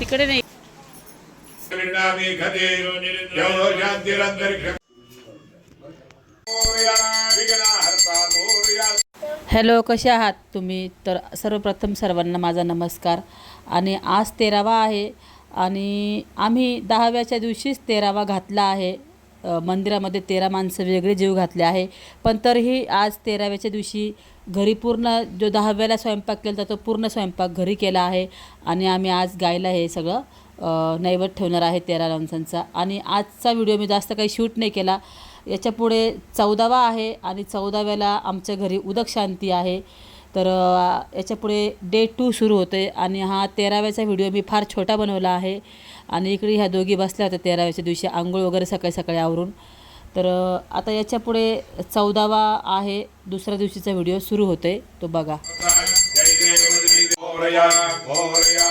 तिकडे नाही. हॅलो कसे आहात तुम्ही? तर सर्वप्रथम सर्वांना माझा नमस्कार. आणि आज तेरावा आहे आणि आम्ही दहाव्याच्या दिवशीच तेरावा घातला आहे. मंदिरामध्ये तेरा माणसं वेगळे जीव घातले आहे. पण तरीही आज तेराव्याच्या दिवशी घरी पूर्ण जो दहाव्याला स्वयंपाक केला तो पूर्ण स्वयंपाक घरी केला आहे. आणि आम्ही आज गायला हे सगळं नैवत ठेवणार आहे तेरा माणसांचा आणि आजचा व्हिडिओ मी जास्त काही शूट नाही केला. याच्यापुढे चौदावा आहे आणि चौदाव्याला आमच्या घरी उदक शांती आहे. तर याच्यापुढे डे टू सुरू होते आणि हा तेराव्याचा व्हिडिओ मी फार छोटा बनवला आहे. आणि इकडे ह्या दोघी बसल्या होत्या तेराव्याच्या दिवशी आंघोळ वगैरे सकाळी सकाळी आवरून. तर आता याच्यापुढे चौदावा आहे दुसऱ्या दिवशीचा व्हिडिओ सुरू होतोय तो बघा. जय दिशे मोरया मोरया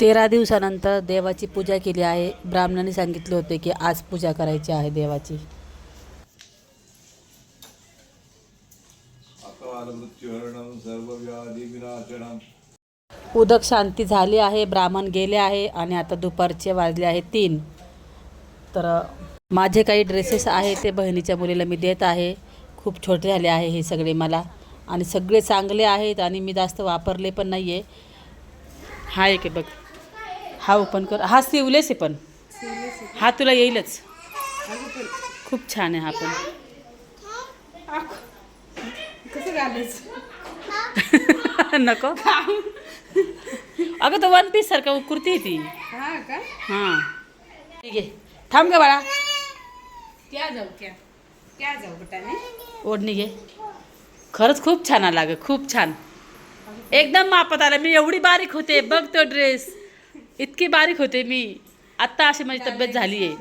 तेरा दिवसानंतर देवाची पूजा केली आहे. ब्राह्मणांनी सांगितले होते की आज पूजा करायची आहे देवाची. उदक शांती झाली आहे ब्राह्मण गेले आहे आणि आता दुपारचे वाजले आहे तीन. तर माझे काही ड्रेसेस आहे ते बहिणीच्या मुलीला मी देत आहे. खूप छोटे झाले आहे हे सगळे मला. आणि सगळे चांगले आहेत आणि मी जास्त वापरले पण नाही आहे हा एक आहे बघ. हा ओपन कर. हा सिवलेस आहे पण. हा तुला येईलच. खूप छान आहे हा पण. नको. अगं तो वन पीस सारखा कुर्ती आहे ती. हा. का हां ठीक आहे. थांब ग बाळा. क्या जाऊ क्या क्या जाऊ बेटाने. ओढणी घे. खरंच खूप छान आला ग खूप छान. एकदम मापात आला. मी एवढी बारीक होते. बघ तो ड्रेस इतकी बारीक होते मी. आत्ता अशी माझी तब्येत झाली आहे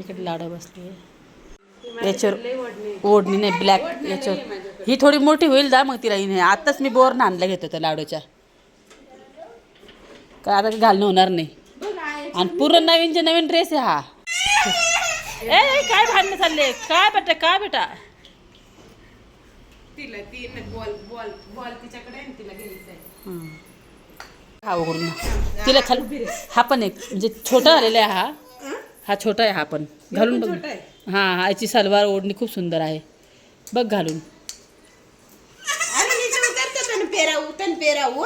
इकडे लाडा बसली. याच्यावर ओढणी नाही ब्लॅक याच्यावर. ही थोडी मोठी होईल दा मग तिला हिने. आत्ताच मी बोर आणला घेतो त्या लाडूच्या. काय आता घालणं होणार नाही. आणि पूर्ण नवीनचे नवीन ड्रेस आहे हा. ए ए, काय भांडणं चालले? काय बेटा काय बेटा? तिला ती बॉल बॉल बॉल तिच्याकडे तिला घ्यायचं आहे हा उघडून तिला खाल हा पण एक म्हणजे छोटा झालेला आहे हा. हा छोटा आहे हा पण. घालून बघ. छोटा आहे? हा हा याची सलवार ओढणी खूप सुंदर आहे. बघ घालून. अरे नीचे उतरतो तन पेराऊ तन पेराऊ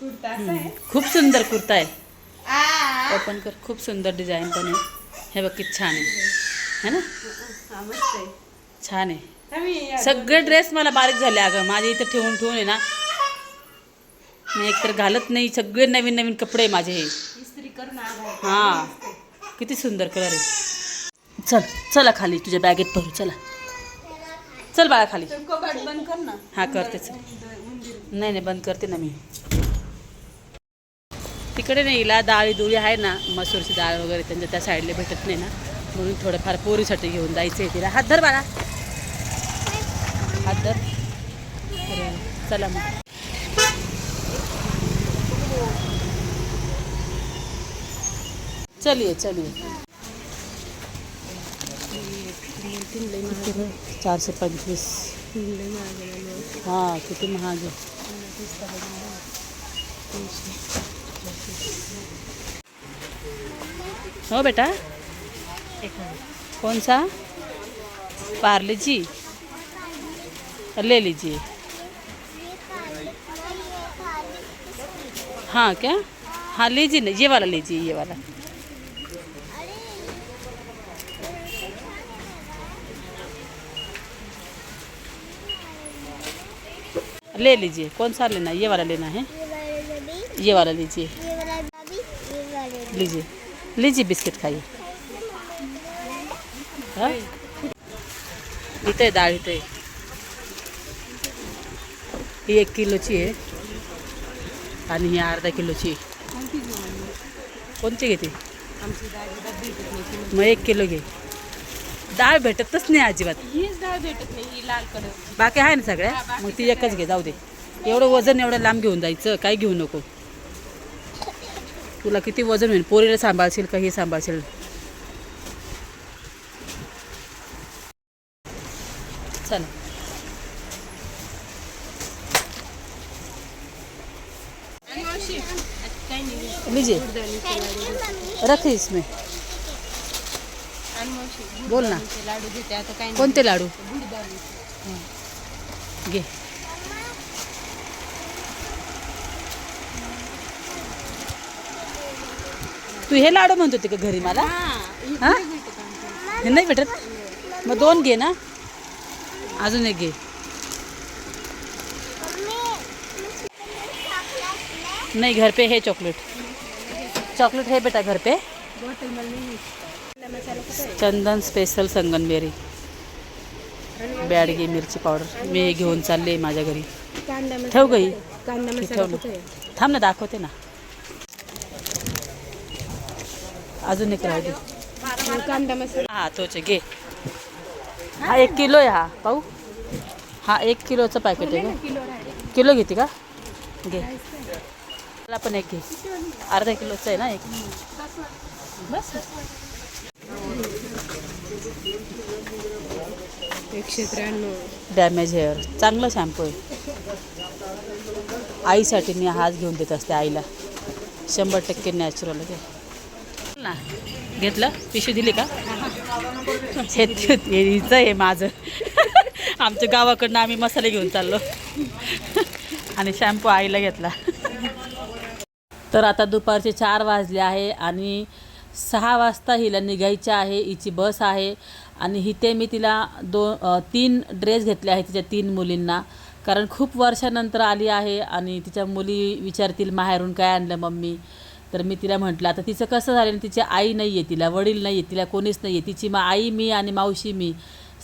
कुर्ता असा आहे. खूप सुंदर कुर्ता आहे. आ. ओपन कर. खूप सुंदर डिझाईन पण आहे. हे बघ किती छान आहे. है ना? हा मस्त आहे. छान आहे. सगळे ड्रेस मला बारीक झाले अगं. माझे इथं ठेवून ठेवून आहे ना मी एकतर घालत नाही सगळे नवीन नवीन कपडे माझे हे. हां. किती सुंदर कलर आहे. चल चला खाली तुझ्या बॅगेत भरू चला. चल बाळा खाली. बंद कर ना. हा करते चल. नाही नाही बंद करते ना मी. तिकडे नाही हिला डाळी दुळी आहे ना मसूरची डाळ वगैरे त्यांच्या त्या साईडला भेटत नाही ना. म्हणून थोडंफार पोरीसाठी घेऊन जायचं आहे तिला. हात धर बाळा. हात धर. चला मग. चलिए चलिए किती चारशे पंचवीस. हाँ, किती महाग आहे. हो बेटा. कौन सा? पार्ले जी। ले लीजिए। हाँ क्या? हाँ लीजिए ना, ये वाला लीजिए, ये वाला। ले लीजिए, कौन सा लेना ये वाला लेना है। ये वाला लीजिए। लीजिए। लीजिए, बिस्किट खाइए। हाँ? इथं डाळ इथं. ही एक किलोची आहे. आणि ही अर्धा किलोची. कोणती घेते? मग एक किलो घे. डाळ भेटतच नाही अजिबात. हीच डाळ भेटत नाही ही लाल कलर बाकी आहे ना सगळ्या? मग ती एकच घे जाऊ दे. एवढं वजन एवढं लांब घेऊन जायचं काही घेऊ नको. तुला किती वजन होईल? पोरीला सांभाळशील का हे सांभाळशील? लीजिए। रख इसमें। आणि मावशी बोल ना लाडू? घेते आता काही नाही कोणते लाडू घे। तू हे लाडू म्हणत होती का घरी मला? हे? नाही भेटत? मग दोन घे ना. अजून एक घे. नहीं, घर पे है चॉकलेट चॉकलेट है बेटा घर पे? चंदन स्पेशल संगनमेरी बॅडगी मिरची पावडर मी हे घेऊन चालले माझ्या घरी। गई। मसाला ना थांब ना अजून एक राहू दे। कांदा हा घे. हा, एक किलो आहे हा, पाहू. हा, एक किलोचं पॅकेट आहे का किलो राहिले किलो घेते का? घे. मला पण एक घे. अर्धा किलोचं आहे ना एक. बस एकशे त्र्याण्णव. डॅमेज हेअर चांगलं शॅम्पू आहे. आईसाठी मी हाच घेऊन देत असते आईला. शंभर टक्के नॅचरल आहे ना. घेतलं? पिशवी दिली का? हिचं आहे माझं. आमच्या गावाकडनं आम्ही मसाले घेऊन चाललो. आणि शॅम्पू आईला घेतला. तर आता दुपारचे चार वाजले आहे आणि सहा वाजता हिला निघायची आहे हिची बस आहे. आणि इथे मी तिला दोन तीन ड्रेस घेतले आहे तिच्या तीन मुलींना. कारण खूप वर्षानंतर आली आहे आणि तिच्या मुली विचारतील माहेरून काय आणलं मम्मी? तर मी तिला म्हटलं आता तिचं कसं झालं तिची आई नाही आहे तिला वडील नाही आहे तिला कोणीच नाही आहे. तिची मा आई मी आणि मावशी मी.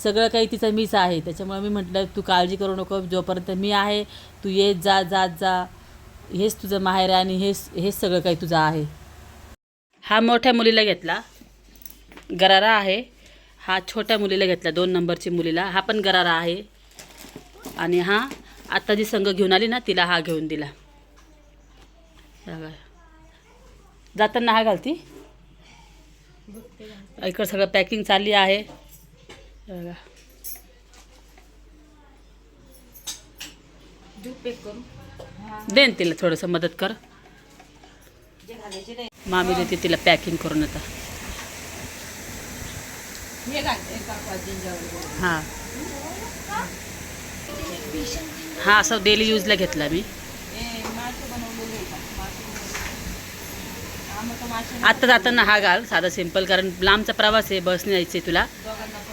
सगळं काही तिचं मीच आहे. त्याच्यामुळे मी म्हटलं तू काळजी करू नको जोपर्यंत मी आहे तू येत जा जात जा. हेच तुझं माहेर आहे आणि हेच हेच सगळं काही तुझं आहे. हा मोठ्या मुलीला घेतला. गरारा आहे. हा छोट्या मुलीला घेतला दोन नंबरची मुलीला. हा पण गरारा आहे. आणि हा आत्ता जी संघ घेऊन आली ना तिला हा घेऊन दिला. जाताना हा घालती? इकडं सगळं पॅकिंग चालली आहे. बघा. दे ना तिला थोडंसं मदत कर. मामी देते तिला पॅकिंग करून आता. हां हां असं डेली यूजला घेतला मी. आत्ता जाताना हा घाल साधा सिंपल कारण लांबचा प्रवास आहे बसने यायचे तुला.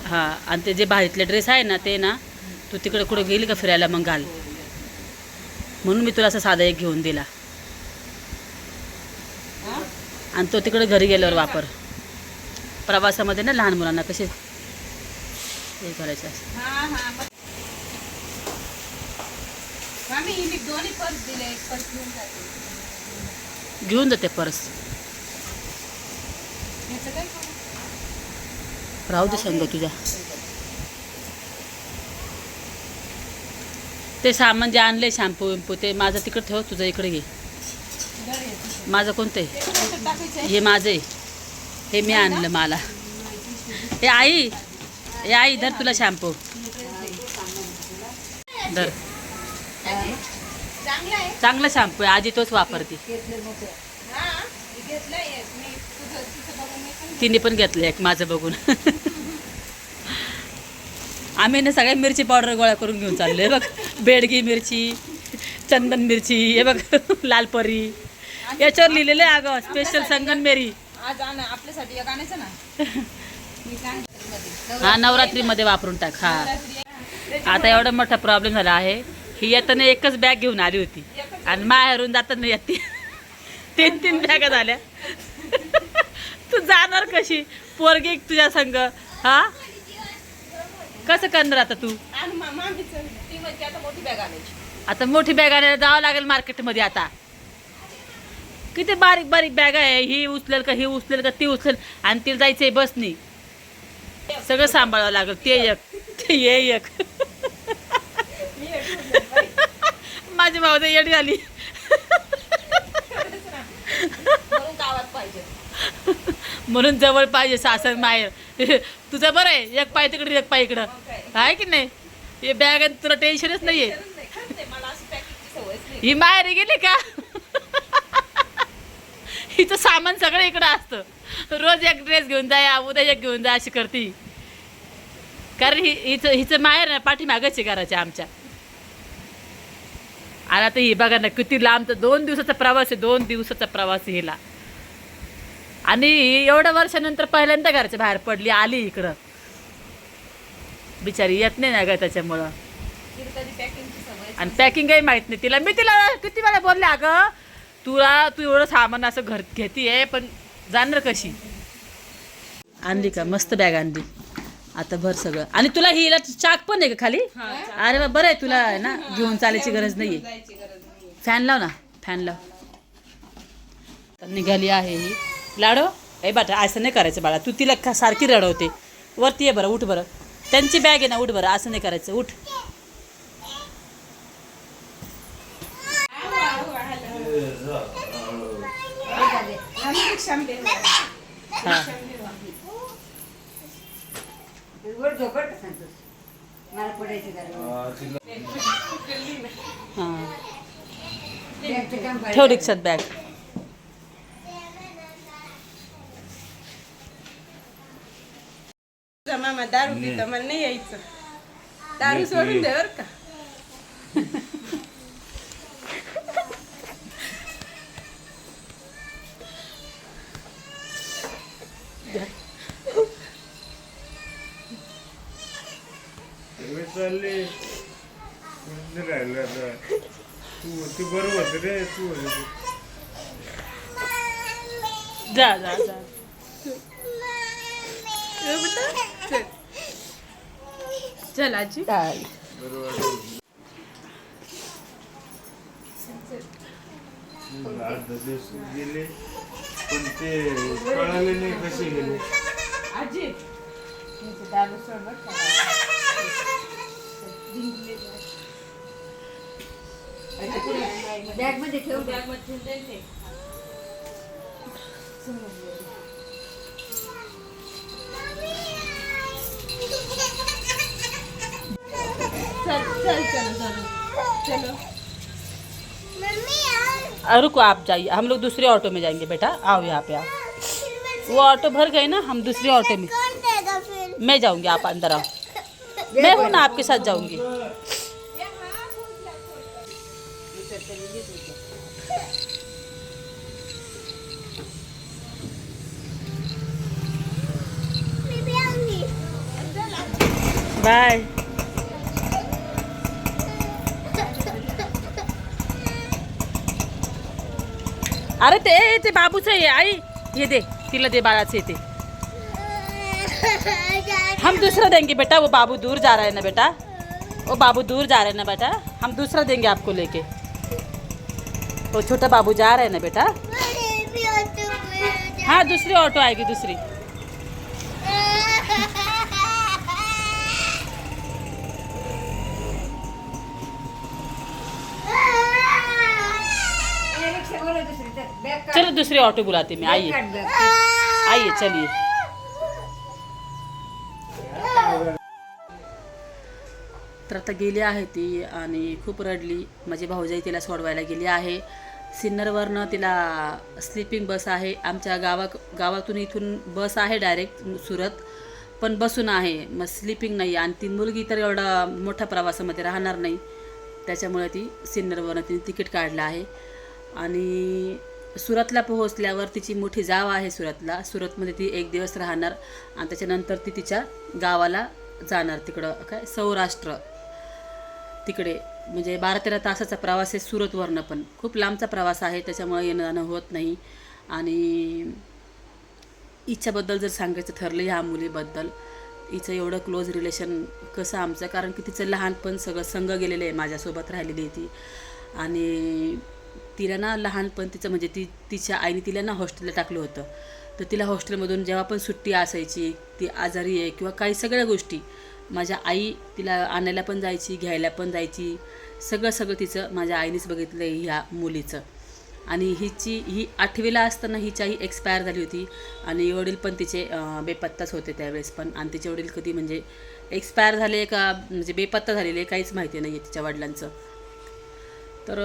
हां आणि ते जे बाहेरले ड्रेस आहे ना ते ना तू तिकडे कुठं गेली का फिरायला मग घाल. म्हणून मी तुला असं साधा एक घेऊन दिला. आणि तो तिकडे घरी गेल्यावर वापर. प्रवासामध्ये ना लहान मुलांना कसे हे करायचं असं. हा हा घेऊन जाते. पर्स? राहू दे संग तुझ्या. ते सामान जे आणले शॅम्पू विम्पू ते माझं तिकडे ठेव तुझं इकडे घे. माझं कोणतं आहे? हे माझं आहे. हे मी आणलं मला. हे आई हे आई धर तुला शॅम्पू धर. चांगलं चांगला शॅम्पू आहे. आजी तोच वापरते. तिने पण घेतलं एक माझं बघून. आम्ही ना सगळ्या मिरची पावडर गोळा करून घेऊन चाललोय बघ. बेडगी मिरची चंदन मिरची हे बघ लाल परी. याच्यावर लिहिलेलं आहे अगं स्पेशल संगन मेरी. आज आण आपल्यासाठी एक आणायचं ना. मी सांगितलं मध्ये. हा नवरात्रीमध्ये वापरून टाक हा. आता एवढा मोठा प्रॉब्लेम झाला आहे. ही येताना एकच बॅग घेऊन आली होती. आणि माहेरून जाताना येते. तीन तीन बॅगा झाल्या. तू जाणार कशी? पोरगी तुझ्या संग हा? कसं करणार आता तू? आणि मा- मामीचं ती म्हणते आता मोठी बॅग आणायची. आता मोठी बॅग आणायला जावं लागेल मार्केटमध्ये आता. किती बारीक बारीक बॅग आहे. ही उचलेल का ही उचलेल का ती उचलेल. आणि तिला जायचंय बसनी. सगळं सांभाळावं लागेल. ते एक. ते ये एक. माझी भाऊ तर येडी झाली म्हणून गावात पाहिजे. म्हणून जवळ पाहिजे सासर माहेर. तुझं बरं आहे. एक पाय तिकडे एक पाय इकडं. आहे की नाही? हे बॅग तुला टेन्शनच नाही, नाही. ही माहेर गेली का? हिचं सामान सगळं इकडं असतं. रोज एक ड्रेस घेऊन जा उद्या एक घेऊन जा अशी करते कारण हि हिचं हिचं माहेर ना पाठीमागच आहे घराच्या आमच्या. आणि आता ही बघा ना किती लांबचा दोन दिवसाचा प्रवास आहे दोन दिवसाचा प्रवास आहे हिला. आणि एवढ्या वर्षानंतर पहिल्यांदा घराच्या बाहेर पडली आली इकडं. बिचारी येत नाही ना ग त्याच्यामुळं. आणि पॅकिंग काही माहीत नाही तिला. मी तिला किती वेळा बोलले अगं तुला तू एवढं सामान असं घर घेते पण जाणार कशी? आणली का? मस्त बॅग आणली. आता भर सगळं. आणि तुला हिला चाक पण आहे का खाली? अरे वा बरं आहे तुला आहे ना? घेऊन चालायची गरज नाही फॅन लाव ना. फॅन लाव. निघाली आहे ही. लाडो? ए बाटा असं नाही करायचं बाळा. तू तिला का सारखी रडवते. वरती ये बरं उठ बरं. त्यांची बॅग आहे ना उठ बरं. असं नाही करायचं. उठ. हां. रिक्षा हा वर सांगतोस मला पडायची गरज हा, तिला हां बॅगचं काम ठेव रिक्षात बॅग तुझा दारू पिता मला नाही यायचं. दारू सोडून दे बरं का. चालले. म्हणजे राहिलं आता. तू तू बरोबर होतं रे तू होतं जा जा जा. चल. आजी गेले पण ते कळाले नाही कसे गेले आजी तुमची दारू सोड बरं का बॅगमध्ये ठेव बॅगमध्ये ठेवून चल चल चल चलो। चलो। रुको आप जाइए। हम लोग दूसरे ऑटो में जाएँगे बेटा। आओ यहाँ पे आओ। वो ऑटो भर गए ना हम दूसरे ऑटो में। मैं जाऊँगी आप अंदर आओ। मैं हूँ ना आपके साथ जाऊँगी। बाय अरे ते ते से आहे आई. ये दे तिला दे बाळाचे ते. हम दूसरा देंगे बेटा वो बाबू दूर जा रहा है ना बेटा? वो बाबू दूर जा रहे हैं ना बेटा? हम दूसरा देंगे आपको लेके. वो छोटा बाबू जा रहे हैं ना बेटा? हाँ दूसरी ऑटो आएगी दूसरी. चलो दूसरी ऑटो बुलाती मैं आइए. आइए चलिए। तर आता गेली आहे ती आणि खूप रडली. माझी भाऊजाई तिला सोडवायला गेली आहे. सिन्नरवरनं तिला स्लीपिंग बस आहे. आमच्या गावा गावातून इथून बस आहे डायरेक्ट सुरत. पण बसून आहे. मग स्लीपिंग नाही. आणि ती मुलगी तर एवढा मोठ्या प्रवासामध्ये राहणार नाही. त्याच्यामुळे ती सिन्नरवरनं तिने तिकीट काढलं आहे. आणि सुरतला पोहोचल्यावर तिची मोठी जाव आहे सुरतला. सुरतमध्ये ती एक दिवस राहणार आणि त्याच्यानंतर ती तिच्या गावाला जाणार तिकडं काय? सौराष्ट्र. तिकडे म्हणजे बारा तेरा तासाचा प्रवास आहे सुरतवरनं पण. खूप लांबचा प्रवास आहे त्याच्यामुळे येणं जाणं होत नाही. आणि इच्छाबद्दल जर सांगायचं ठरलं ह्या मुलीबद्दल हिचं एवढं क्लोज रिलेशन कसं आमचं? कारण की तिचं लहानपण सगळं संघ गेलेलं आहे माझ्यासोबत राहिलेली आहे ती. आणि तिला ना लहानपण तिचं म्हणजे ती तिच्या आईने तिला ना हॉस्टेलला टाकलं होतं. तर तिला हॉस्टेलमधून जेव्हा पण सुट्टी असायची ती आजारी आहे किंवा काही सगळ्या गोष्टी माझ्या आई तिला आणायला पण जायची घ्यायला पण जायची सगळं सगळं तिचं माझ्या आईनेच बघितलं आहे ह्या मुलीचं. आणि हिची ही आठवीला असताना हिची आई एक्सपायर झाली होती आणि वडील पण तिचे बेपत्ताच होते त्यावेळेस पण. आणि तिचे वडील कधी म्हणजे एक्सपायर झाले का म्हणजे बेपत्ता झालेले काहीच माहिती नाही आहे तिच्या वडिलांचं. तर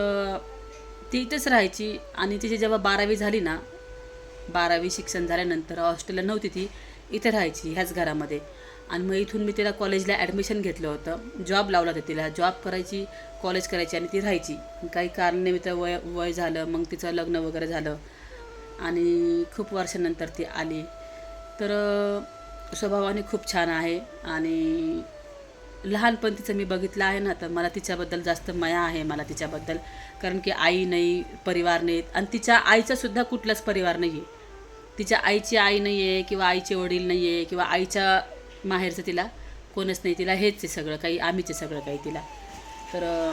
ती इथेच राहायची. आणि तिची जेव्हा बारावी झाली ना बारावी शिक्षण झाल्यानंतर हॉस्टेलला नव्हती ती इथे राहायची ह्याच घरामध्ये. आणि मग इथून मी तिला कॉलेजला ॲडमिशन घेतलं होतं. जॉब लावला होता तिला. जॉब करायची कॉलेज करायची आणि ती राहायची. काही कारणानिमित्त वय वय झालं मग तिचं लग्न वगैरे झालं. आणि खूप वर्षानंतर ती आली. तर स्वभावाने खूप छान आहे. आणि लहानपण तिचं मी बघितलं आहे ना तर मला तिच्याबद्दल जास्त मया आहे मला तिच्याबद्दल. कारण की आई नाही परिवार नाहीत. आणि तिच्या आईचासुद्धा कुठलाच परिवार नाही आहे तिच्या आईची आई नाही आहे किंवा आईचे वडील नाही आहे किंवा आईच्या माहेरचं तिला कोणच नाही. तिला हेच आहे सगळं काही आम्हीच आहे सगळं काही तिला. तर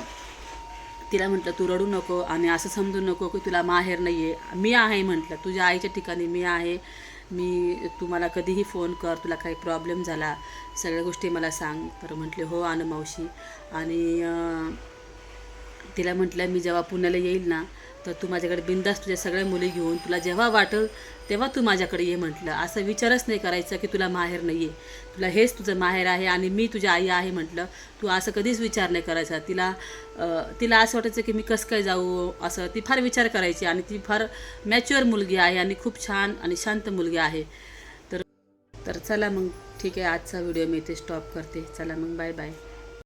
तिला म्हटलं तू रडू नको आणि असं समजू नको की तुला माहेर नाही आहे मी आहे म्हटलं. तुझ्या आईच्या ठिकाणी मी आहे. मी तू मला कधीही फोन कर तुला काही प्रॉब्लेम झाला सगळ्या गोष्टी मला सांग. तर म्हटले हो आण मावशी. आणि तिला म्हटलं मी जेव्हा पुण्याला येईल ना तर तू माझ्याकडे बिंदास तुझ्या सगळ्या मुली घेऊन तुला जेव्हा वाटेल तेव्हा तू माझ्याकडे ये म्हटलं. असं विचारच नाही करायचा की तुला माहेर नाही आहे तुला हेच तुझं माहेर आहे आणि मी तुझी आई आहे म्हटलं. तू असं कधीच विचार नाही करायचा. तिला तिला असं वाटायचं की मी कसं काय जाऊ असं ती फार विचार करायची आणि ती फार मॅच्युअर मुलगी आहे आणि खूप छान आणि शांत मुलगी आहे. तर तर चला मग ठीक आहे आजचा व्हिडिओ मी इथे स्टॉप करते. चला मग बाय बाय.